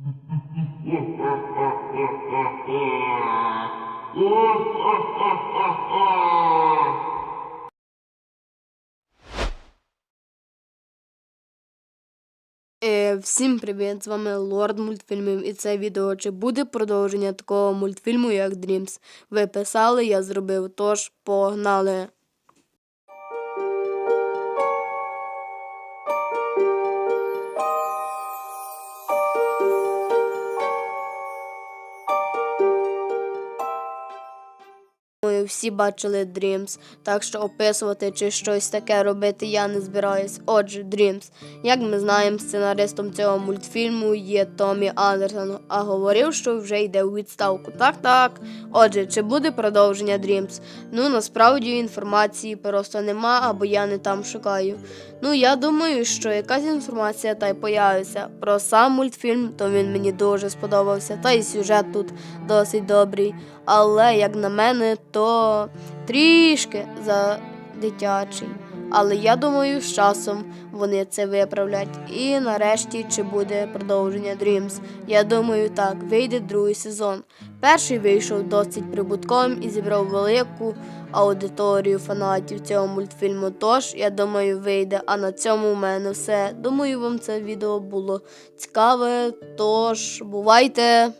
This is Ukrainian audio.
Е, всім привіт! З вами Лорд мультфільмів і це відео. Чи буде продовження такого мультфільму, як Dreams? Ви писали, я зробив, тож погнали! Думаю, всі бачили Dreams, так що описувати чи щось таке робити я не збираюсь. Отже, Dreams. Як ми знаємо, сценаристом цього мультфільму є Томі Андерсон, а говорив, що вже йде у відставку. Так, так. Отже, чи буде продовження Dreams? Ну насправді інформації просто нема, або я не там шукаю. Ну я думаю, що якась інформація та й появиться. Про сам мультфільм, то він мені дуже сподобався, та й сюжет тут досить добрий. Але, як на мене, то трішки за дитячий. Але я думаю, з часом вони це виправлять. І нарешті чи буде продовження Dreams. Я думаю, так, вийде другий сезон. Перший вийшов досить прибутковим і зібрав велику аудиторію фанатів цього мультфільму. Тож, я думаю, вийде. А на цьому в мене все. Думаю, вам це відео було цікаве. Тож, бувайте!